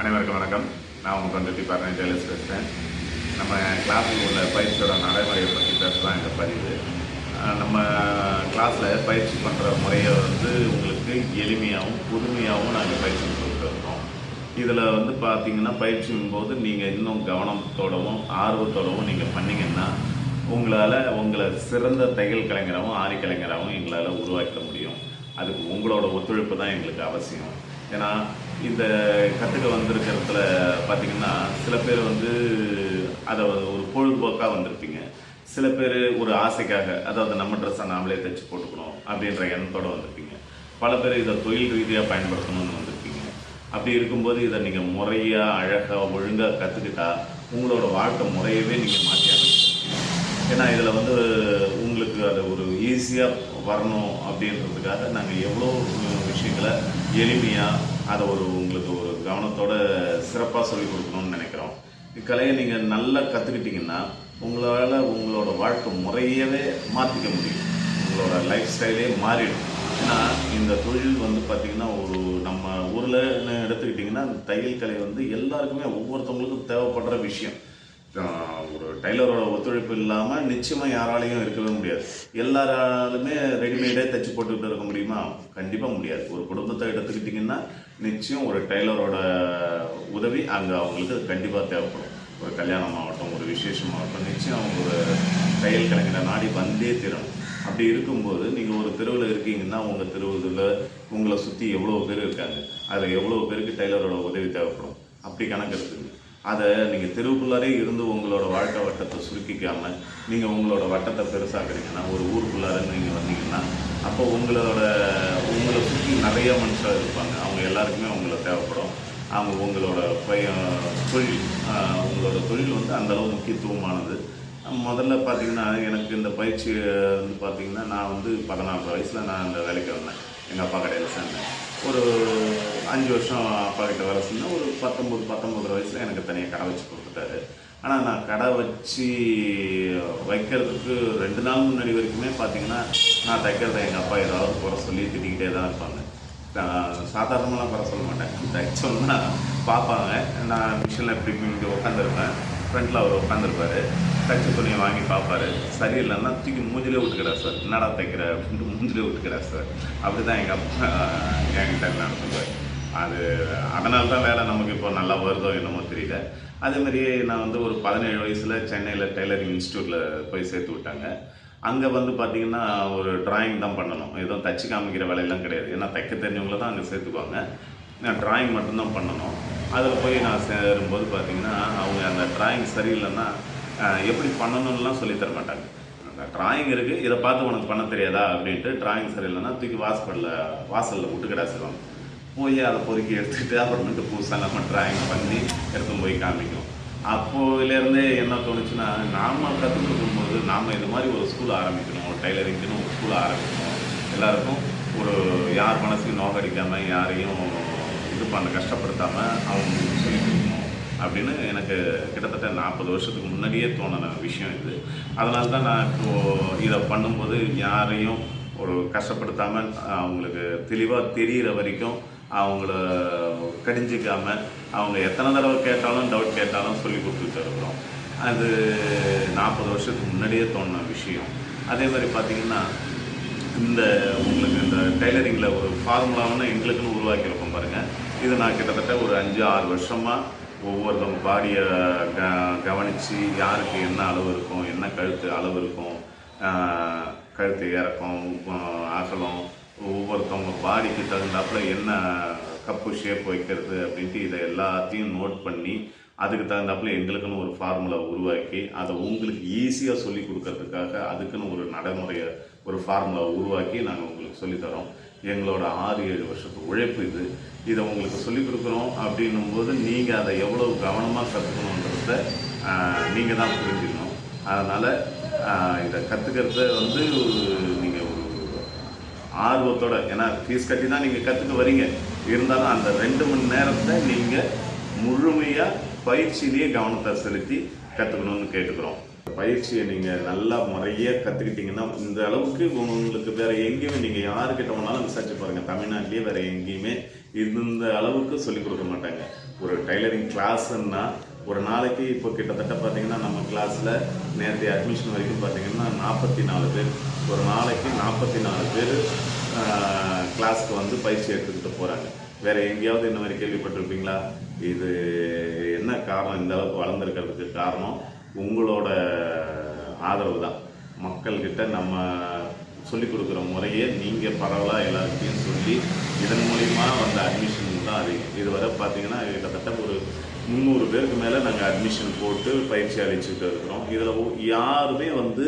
அனைவருக்கும் வணக்கம். நான் உங்கள் பந்தத்தி பாருங்க ஜெயலலிஸ் பேசுகிறேன் நம்ம கிளாஸில் உள்ள பயிற்சியோட நடைமுறையை பற்றி பேசலாம் இந்த பதிவு. நம்ம கிளாஸில் பயிற்சி பண்ணுற முறையை வந்து உங்களுக்கு எளிமையாகவும் புதுமையாகவும் நாங்கள் பயிற்சி கொடுத்துருக்கோம் இதில் வந்து பார்த்தீங்கன்னா பயிற்சியும் போது நீங்கள் இன்னும் கவனத்தோடவும் ஆர்வத்தோடவும் நீங்கள் பண்ணிங்கன்னா உங்களால் உங்களை சிறந்த தையல் கலைஞராகவும் ஆரி கலைஞராகவும் எங்களால் உருவாக்க முடியும். அதுக்கு உங்களோட ஒத்துழைப்பு தான் எங்களுக்கு அவசியம். ஏன்னா இந்த கற்றுக்க வந்திருக்கிறதுல பார்த்தீங்கன்னா சில பேர் வந்து அதை ஒரு பொழுதுபோக்காக வந்திருப்பீங்க. சில பேர் ஒரு ஆசைக்காக அதாவது நம்ம ட்ரெஸ்ஸை நாமளே தைச்சு போட்டுக்கணும் அப்படின்ற எண்ணத்தோடு வந்திருப்பீங்க. பல பேர் இதை தொழில் ரீதியாக பயன்படுத்தணும்னு வந்திருப்பீங்க. அப்படி இருக்கும்போது இதை நீங்கள் முறையாக அழகாக ஒழுங்காக கற்றுக்கிட்டா உங்களோட வாழ்க்கை முறையவே நீங்கள் மாற்றி அமைச்சிருக்கீங்க ஏன்னா இதில் வந்து ஈஸியாக வரணும் அப்படின்றதுக்காக நாங்கள் எவ்வளோ விஷயங்களை எளிமையாக அதை ஒரு உங்களுக்கு ஒரு கவனத்தோட சிறப்பாக சொல்லிக் கொடுக்கணும்னு நினைக்கிறோம். இக்கலையை நீங்கள் நல்லா கற்றுக்கிட்டிங்கன்னா உங்களால் உங்களோட வாழ்க்கை முறையவே மாற்றிக்க முடியும். உங்களோட லைஃப் ஸ்டைலே மாறிடும். ஏன்னா இந்த தொழில் வந்து பார்த்திங்கன்னா ஒரு நம்ம ஊரில் எடுத்துக்கிட்டிங்கன்னா அந்த தையல் கலை வந்து எல்லாருக்குமே ஒவ்வொருத்தவங்களுக்கும் தேவைப்படுற விஷயம். ஒரு டைலரோட ஒத்துழைப்பு இல்லாமல் நிச்சயமாக யாராலையும் இருக்கவே முடியாது. எல்லாராலுமே ரெடிமேடே தைச்சு போட்டுக்கிட்டு இருக்க முடியுமா? கண்டிப்பாக முடியாது. ஒரு குடும்பத்தை எடுத்துக்கிட்டிங்கன்னா நிச்சயம் ஒரு டைலரோட உதவி அங்கே அவங்களுக்கு கண்டிப்பாக தேவைப்படும். ஒரு கல்யாணம் ஆகட்டும் ஒரு விசேஷம் ஆகட்டும் நிச்சயம் அவங்க ஒரு தையல் கலைஞரை நாடி வந்தே தீரணும். அப்படி இருக்கும்போது நீங்கள் ஒரு தெருவில் இருக்கீங்கன்னா உங்கள் தெருவில் உங்களை சுற்றி எவ்வளோ பேர் இருக்காங்க? அதில் எவ்வளோ பேருக்கு டைலரோட உதவி தேவைப்படும்? அப்படி கணக்கு இருக்குங்க அதை நீங்கள் தெருவுக்குள்ளாரே இருந்து உங்களோட வாழ்க்கை வட்டத்தை சுருக்கிக்காமல் நீங்கள் உங்களோட வட்டத்தை பெருசாக்குறீங்கன்னா ஒரு ஊருக்குள்ளார நீங்கள் வந்தீங்கன்னா அப்போ உங்களோட உங்களை சுற்றி நிறைய மனுஷாக இருப்பாங்க. அவங்க எல்லாருக்குமே உங்களை தேவைப்படும். அவங்க உங்களோட பய தொழில் உங்களோட தொழில் வந்து அந்தளவு முக்கியத்துவமானது. முதல்ல பார்த்தீங்கன்னா எனக்கு இந்த பயிற்சி வந்து பார்த்தீங்கன்னா நான் வந்து பதினாலு வயசில் நான் இந்த வேலைக்கு வந்தேன். எங்கள் அப்பா கடையில் சேர்ந்தேன். ஒரு அஞ்சு வருஷம் அப்பா கிட்ட வேலை செஞ்சேன் ஒரு பத்தொம்பது பத்தொம்பது வயசில் எனக்கு தனியாக கடை வச்சு கொடுத்துட்டாரு. ஆனால் நான் கடை வச்சு வைக்கிறதுக்கு ரெண்டு நாள் முன்னாடி வரைக்குமே பார்த்தீங்கன்னா நான் தைக்கிறத எங்கள் அப்பா ஏதாவது குறை சொல்லி திட்டிக்கிட்டே தான் இருப்பாங்க. சாதாரணமாக குறை சொல்ல மாட்டேன். தைச்சோன்னா பார்ப்பாங்க நான் மிஷினில் எப்படி இங்கே உட்காந்துருப்பேன் ஃப்ரண்ட்டில் அவர் உட்காந்துருப்பாரு தைச்ச துணியை வாங்கி பார்ப்பாரு. சரியில்லைன்னா தூக்கி மூஞ்சிலே விட்டுக்கிறார் சார். என்னடா தைக்கிற? அப்படின்ட்டு மூஞ்சிலே விட்டுக்கிறார் சார். அப்படி தான் எங்கள் அப்பா என்கிட்ட நடந்துப்பார் அது அதனால தான் வேலை நமக்கு இப்போ நல்லா வருதோ என்னமோ தெரியல. அதே மாதிரியே நான் வந்து ஒரு பதினேழு வயசில் சென்னையில் டெய்லரிங் இன்ஸ்டியூட்டில் போய் சேர்த்து விட்டாங்க. அங்கே வந்து பார்த்தீங்கன்னா ஒரு டிராயிங் தான் பண்ணணும். எதுவும் தச்சு காமிக்கிற வேலையெல்லாம் கிடையாது. ஏன்னா தைக்க தெரிஞ்சவங்கள தான் அங்கே சேர்த்துக்குவாங்க. நான் டிராயிங் மட்டும்தான் பண்ணணும். அதில் போய் நான் சேரும்போது பார்த்தீங்கன்னா அவங்க அந்த டிராயிங் சரியில்லைன்னா எப்படி பண்ணணும்லாம் சொல்லித்தர மாட்டாங்க. அந்த டிராயிங் இருக்குது இதை பார்த்து உனக்கு பண்ண தெரியாதா அப்படின்ட்டு டிராயிங் சரியில்லைன்னா தூக்கி வாசப்படல வாசலில் விட்டுக்கிடா சொல்லுவாங்க போய் அதை பொறுக்கி எடுத்துக்கிட்டு அப்புறமேட்டு புதுசாக நம்ம டிராயிங் பண்ணி எடுத்து போய் காமிக்கும். அப்போதுலேருந்தே என்ன தோணுச்சுன்னா நாம் கற்றுக் கொடுக்கும்போது நாம் இது மாதிரி ஒரு ஸ்கூல் ஆரம்பிக்கணும். ஒரு டைலரிங்க்குன்னு ஒரு ஸ்கூல் ஆரம்பிக்கணும். எல்லாருக்கும் ஒரு யார் மனசுக்கு நோக்கடிக்காமல் யாரையும் இது கஷ்டப்படுத்தாமல் அவங்க சொல்லிக் கொடுக்கணும் அப்படின்னு எனக்கு கிட்டத்தட்ட நாற்பது வருஷத்துக்கு முன்னாடியே தோணின விஷயம் இது. அதனால தான் நான் இப்போது இதை பண்ணும்போது யாரையும் ஒரு கஷ்டப்படுத்தாமல் அவங்களுக்கு தெளிவாக தெரிகிற வரைக்கும் அவங்கள கடிஞ்சிக்காம அவங்க எத்தனை தடவை கேட்டாலும் டவுட் கேட்டாலும் சொல்லி கொடுத்துட்டு இருக்கிறோம் அது நாற்பது வருஷத்துக்கு முன்னாடியே தோணின விஷயம். அதே மாதிரி பார்த்தீங்கன்னா இந்த உங்களுக்கு இந்த டைலரிங்கில் ஒரு ஃபார்முலாவுன்னு எங்களுக்குன்னு உருவாக்கியிருக்கோம் பாருங்கள் இது நான் கிட்டத்தட்ட ஒரு அஞ்சு ஆறு வருஷமாக ஒவ்வொருத்தவங்க பாடியை க கவனித்து யாருக்கு என்ன அளவு இருக்கும் என்ன கழுத்து அளவு இருக்கும் கழுத்து இறக்கம் அகலம் ஒவ்வொருத்தவங்க பாடிக்கு தகுந்தாப்புல என்ன கப்பு ஷேப் வைக்கிறது அப்படின்ட்டு இதை எல்லாத்தையும் நோட் பண்ணி அதுக்கு தகுந்தாப்புல எங்களுக்குன்னு ஒரு ஃபார்முலா உருவாக்கி அதை உங்களுக்கு ஈஸியாக சொல்லி கொடுக்கறதுக்காக அதுக்குன்னு ஒரு நடைமுறையை ஒரு ஃபார்முலா உருவாக்கி நாங்கள் உங்களுக்கு சொல்லித்தரோம் எங்களோட ஆறு ஏழு வருஷத்து உழைப்பு இது. இதை உங்களுக்கு சொல்லிக் கொடுக்குறோம் அப்படின்னும் போது நீங்கள் அதை எவ்வளோ கவனமாக கற்றுக்கணுன்றத நீங்கள் தான் புரிஞ்சுக்கணும். அதனால் இதை கற்றுக்கிறத வந்து நீங்கள் ஒரு ஆர்வத்தோட ஏன்னா ஃபீஸ் கட்டி தான் நீங்கள் கற்றுக்க வரீங்க. இருந்தாலும் அந்த ரெண்டு மணி நேரத்தை நீங்கள் முழுமையாக பயிற்சியிலேயே கவனத்தை செலுத்தி கற்றுக்கணும்னு கேட்டுக்கிறோம். பயிற்சியை நீங்கள் நல்லா முறையாக கற்றுக்கிட்டீங்கன்னா இந்த அளவுக்கு உங்களுக்கு வேற எங்கேயுமே நீங்கள் யாருக்கிட்ட வேணாலும் விசாரிச்சு பாருங்கள் தமிழ்நாட்டிலேயே வேற எங்கேயுமே இந்த அளவுக்கு சொல்லிக் கொடுக்க மாட்டாங்க. ஒரு டைலரிங் கிளாஸ்ன்னா ஒரு நாளைக்கு இப்போ கிட்டத்தட்ட பார்த்தீங்கன்னா நம்ம கிளாஸில் நேரத்தை அட்மிஷன் வரைக்கும் பார்த்தீங்கன்னா நாற்பத்தி நாலு பேர். ஒரு நாளைக்கு நாற்பத்தி நாலு பேர் கிளாஸ்க்கு வந்து பயிற்சி எடுத்துக்கிட்டு போகிறாங்க வேறு எங்கேயாவது இந்த மாதிரி கேள்விப்பட்டிருப்பீங்களா? இது என்ன காரணம் இந்த அளவுக்கு வளர்ந்துருக்கிறதுக்கு காரணம் உங்களோட ஆதரவு தான். மக்கள்கிட்ட நம்ம சொல்லிக் கொடுக்குற முறையே நீங்கள் பரவலாக எல்லாருக்கையும் சொல்லி இதன் மூலிமா வந்த அட்மிஷன் தான் அதிகம் இதுவரை பார்த்தீங்கன்னா கிட்டத்தட்ட ஒரு முந்நூறு பேருக்கு மேலே நாங்கள் அட்மிஷன் போட்டு பயிற்சி அளிச்சுட்டு இருக்கிறோம். இதில் யாருமே வந்து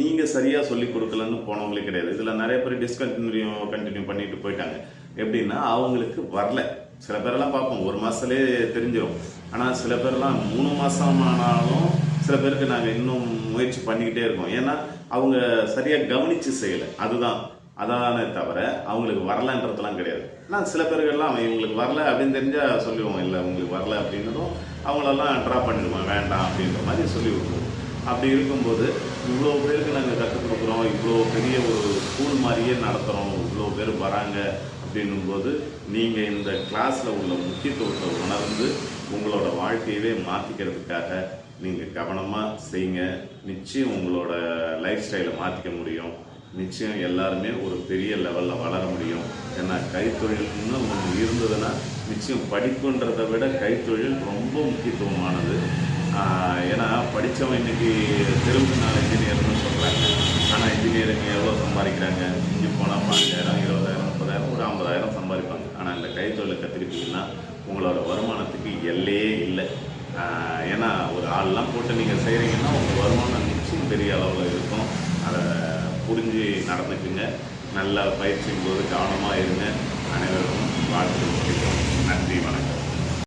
நீங்கள் சரியாக சொல்லி கொடுக்கலன்னு போனவங்களே கிடையாது. இதில் நிறைய பேர் டிஸ்கண்டினியூ கண்டினியூ பண்ணிட்டு போயிட்டாங்க. எப்படின்னா அவங்களுக்கு வரல. சில பேரெல்லாம் பார்ப்போம். ஒரு மாதத்துலேயே தெரிஞ்சிடும் ஆனால் சில பேர்லாம் மூணு மாதம் ஆனாலும் சில பேருக்கு நாங்கள் இன்னும் முயற்சி பண்ணிக்கிட்டே இருக்கோம். ஏன்னா அவங்க சரியாக கவனித்து செய்யலை. அதுதான். அதானே தவிர அவங்களுக்கு வரலன்றதுலாம் கிடையாது. நான் சில பேர்கள்லாம் இவங்களுக்கு வரல அப்படின்னு தெரிஞ்சால் சொல்லிடுவோம். இல்லை உங்களுக்கு வரல அப்படின்றதும் அவங்களெல்லாம் ட்ராப் பண்ணிடுவோம். வேண்டாம் அப்படின்ற மாதிரி சொல்லி விட்டுருவோம் அப்படி இருக்கும்போது இவ்வளோ பேருக்கு நாங்கள் கற்றுக் கொடுக்குறோம். இவ்வளோ பெரிய ஒரு ஸ்கூல் மாதிரியே நடத்துகிறோம் இவ்வளோ பேர் வராங்க. அப்படின்னும்போது நீங்கள் இந்த கிளாஸில் உள்ள முக்கியத்துவத்தை உணர்ந்து உங்களோட வாழ்க்கையவே மாற்றிக்கிறதுக்காக நீங்கள் கவனமாக செய்யுங்க. நிச்சயம் உங்களோட லைஃப் ஸ்டைலை மாற்றிக்க முடியும். நிச்சயம் எல்லாருமே ஒரு பெரிய லெவலில் வளர முடியும். ஏன்னா கைத்தொழில்னு ஒன்று இருந்ததுன்னா நிச்சயம் படிப்புன்றதை விட கைத்தொழில் ரொம்ப முக்கியத்துவமானது. ஏன்னா படித்தவன் இன்னைக்கு தெலுங்கு நாள் இன்ஜினியர்னு சொல்கிறாங்க ஆனால் இன்ஜினியரிங் எவ்வளோ சம்பாதிக்கிறாங்க? இங்கே போனால் பதினஞ்சாயிரம் இருபதாயிரம் முப்பதாயிரம் ஒரு ஐம்பதாயிரம் சம்பாதிப்பாங்க. ஆனால் இந்த கைத்தொழில் கற்றுக்கிட்டிங்கன்னா உங்களோட வருமானத்துக்கு எல்லையே இல்லை. ஏன்னா ஒரு ஆள்லாம் போட்டு நீங்கள் செய்கிறீங்கன்னா உங்கள் வருமானம் நிச்சயம் பெரிய அளவில் இருக்கும். அதை புரிஞ்சு நடந்துக்குங்க. நல்ல பயிற்சியும் போது கவனமாக இருங்க. அனைவருக்கும் வாழ்த்து நன்றி வணக்கம்.